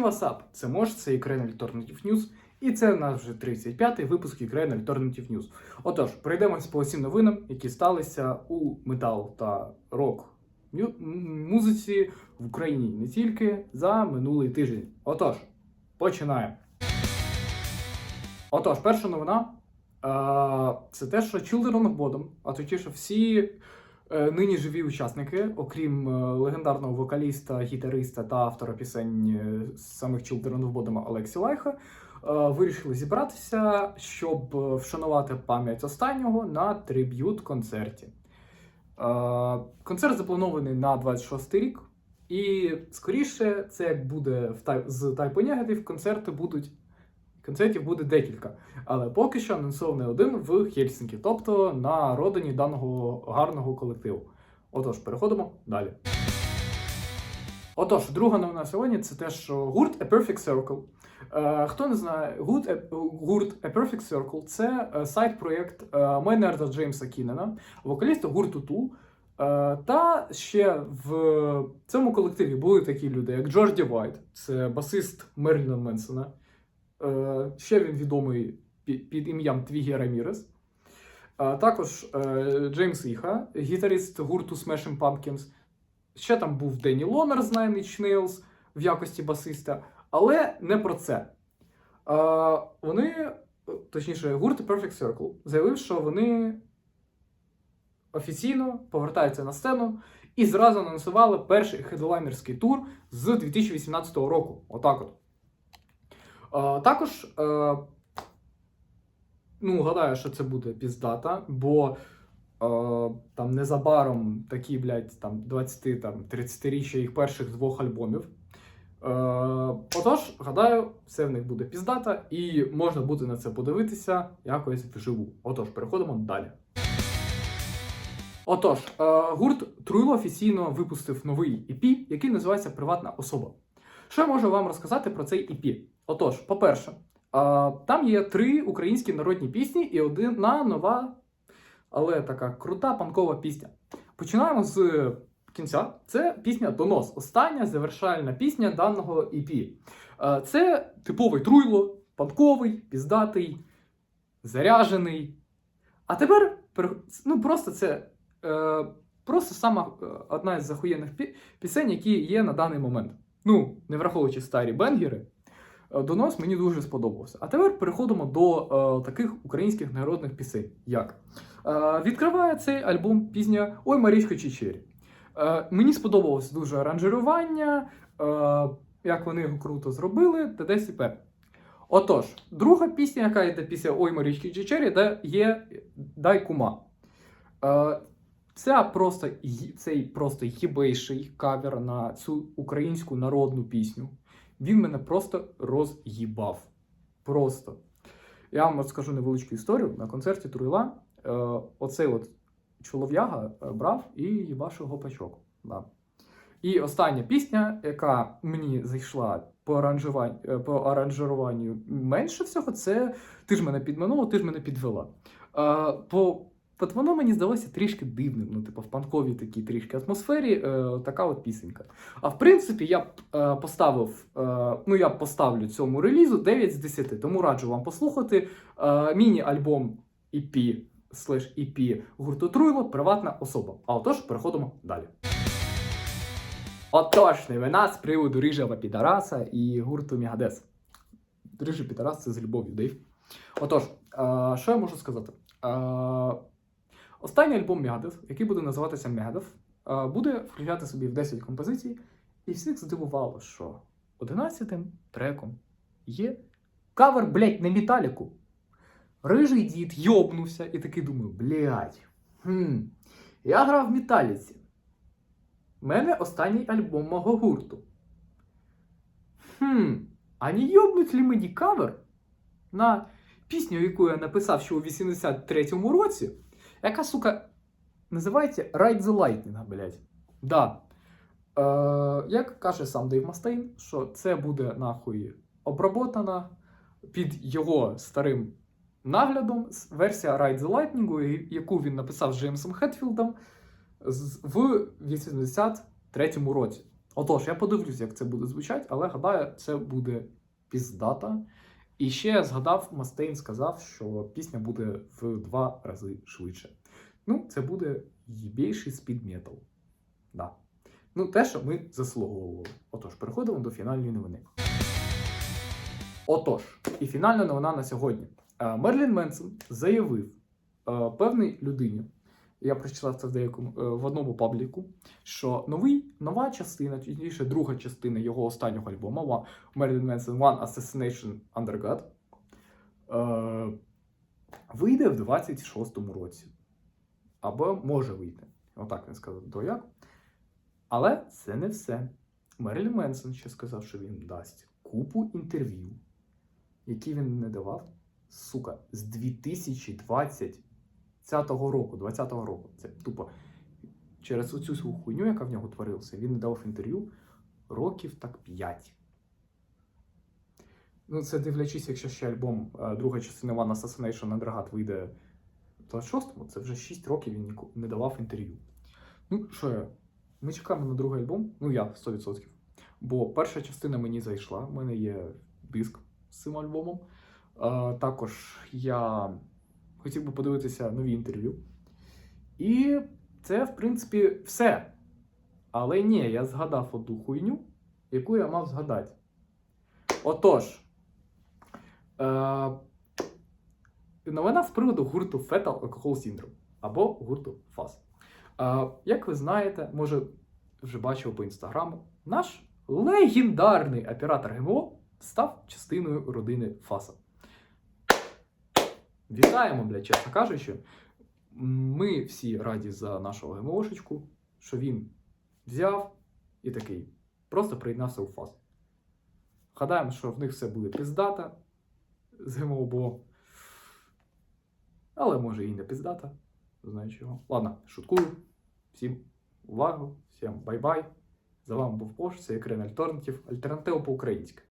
Всім васап! Це Мош, це Ukraine Alternative News, і це наш вже 35-й випуск Ukraine Alternative News. Отож, пройдемось по усім новинам, які сталися у метал та рок музиці в Україні не тільки за минулий тиждень. Отож, починаємо. Отож, перша новина е, це те, що Children of Bodom, а точніше всі нині живі учасники, окрім е, легендарного вокаліста, гітариста та автора пісень е, самих Children of Bodom Олексі Лайха, е, вирішили зібратися, щоб е, вшанувати пам'ять останнього на триб'ют-концерті. Е, Концерт запланований на 26 рік, і скоріше, це як буде з Type Negative, концерти будуть. Концертів буде декілька, але поки що анонсований один в Хельсінкі, тобто на родині даного гарного колективу. Отож, переходимо далі. Отож, друга новина сьогодні це те, що гурт A Perfect Circle. Е, хто не знає, гурт, A- гурт A Perfect Circle це е, сайт-проєкт е, Майнерда Джеймса Кіннена, вокаліста гурту Тул. Е, та ще в цьому колективі були такі люди, як Джорді Вайт, це басист Мерліна Менсона. Е, Ще він відомий під ім'ям Твігі Рамірес. Е, Також е, Джеймс Іха, гітарист гурту Smashing Pumpkins. Ще там був Денні Лонер з Nine Inch Nails в якості басиста, але не про це. Вони, точніше, гурт Perfect Circle заявив, що вони офіційно повертаються на сцену і зразу анонсували перший хедлайнерський тур з 2018 року. Отак от. Також, е, ну, гадаю, що це буде піздата, бо е, там незабаром такі, блядь, там 20 там, 30-річчя їх перших двох альбомів. Е, отож, гадаю, все в них буде піздата, і можна буде на це подивитися якось вживу. Отож, переходимо далі. Отож, гурт Труйло офіційно випустив новий EP, який називається Приватна особа. Що я можу вам розказати про цей EP? Отож, по-перше, там є три українські народні пісні і одна нова, але така крута панкова пісня. Починаємо з кінця. Це пісня Донос, остання завершальна пісня даного EP. Це типовий труйло, панковий, піздатий, заряжений. А тепер ну, просто це е, просто сама е, одна із захуєнних пісень, які є на даний момент. Ну, не враховуючи старі бенгери, донос мені дуже сподобався. А тепер переходимо до е, таких українських народних пісень. Як? Е, відкриває цей альбом пісня Ой, Марічко Чечері. Е, мені сподобалось дуже аранжирування, е, як вони його круто зробили, та десь і пе. Отож, друга пісня, яка йде після Ой, Марічки Чечері, де є Дай кума. Е, Ця просто, цей просто їбейший кавер на цю українську народну пісню. Він мене просто роз'їбав. Просто. Я вам розкажу невеличку історію. На концерті Труйла е, оцей от чолов'яга е, брав і їбашив гопачок. Да. І остання пісня, яка мені зайшла по аранжуванню, е, по аранжуванню менше всього, це Ти ж мене підманула, ти ж мене підвела. Е, по От воно мені здалося трішки дивним, ну, типу, в панковій такій трішки атмосфері, е, така от пісенька. А в принципі, я б е, поставив, е, ну я б поставлю цьому релізу 9 з 10, тому раджу вам послухати е, міні-альбом EP слеш EP гурту Труйло Приватна особа. А отож, переходимо далі. Отож, новина з приводу Рижава Підараса і гурту Мігадес. Рижий Підарас це з любов'ю, Дейв. Отож, е, що я можу сказати? Е, Останній альбом Мегадев, який буде називатися Мегадев, е, буде включати собі в 10 композицій, і всіх здивувало, що 11-тим треком є кавер, блять, на металіку. Рижий дід йобнувся і такий думаю, блять, хм, я грав в металіці. У мене останній альбом мого гурту. Хм, а не йобнуть ли мені кавер на пісню, яку я написав ще у 83-му році? Яка, сука, називається Ride the Lightning, блядь. Да. Е, як каже сам Дейв Мастейн, що це буде нахуй обработана під його старим наглядом версія Ride the Lightning, яку він написав з Джеймсом Хетфілдом в 83-му році. Отож, я подивлюсь, як це буде звучати, але гадаю, це буде піздата. І ще згадав, Мастейн сказав, що пісня буде в два рази швидше. Ну, це буде їбейший спідметал. Да. Ну, те, що ми заслуговували. Отож, переходимо до фінальної новини. Отож, і фінальна новина на сьогодні. Е, Мерлін Менсон заявив е, певній людині, я прочитав це в деякому е, в одному пабліку, що новий, нова частина, точніше, друга частина його останнього альбому Marilyn Manson One Assassination Under е, вийде в 26-му році. Або може вийти. Отак він сказав до як. Але це не все. Мерілі Менсон ще сказав, що він дасть купу інтерв'ю, які він не давав, сука, з 2020 року, 20-го року. Це тупо через оцю свою хуйню, яка в нього творилася, він не дав інтерв'ю років так 5. Ну, це дивлячись, якщо ще альбом е, друга частина One Assassination Under God вийде в 26-му, це вже 6 років він не давав інтерв'ю. Ну, що? Ми чекаємо на другий альбом, ну я 100%. Бо перша частина мені зайшла, в мене є диск з цим альбомом. Е, також я хотів би подивитися нові інтерв'ю. І це, в принципі, все. Але ні, я згадав одну хуйню, яку я мав згадати. Отож, е, новина з приводу гурту Fetal Alcohol Syndrome або гурту FAS. Е, як ви знаєте, може вже бачив по інстаграму, наш легендарний оператор ГМО став частиною родини Фаса. Вітаємо, блядь, чесно кажучи. Ми всі раді за нашого ГМОшечку, що він взяв і такий просто приєднався у ФАС. Гадаємо, що в них все буде піздата з ГМО, бо. Але може і не піздата. Знаю чого. Ладно, шуткую. Всім увагу, всім бай-бай. За вами був Пош, це Екрен Альтернатив, альтернатива по-українськи.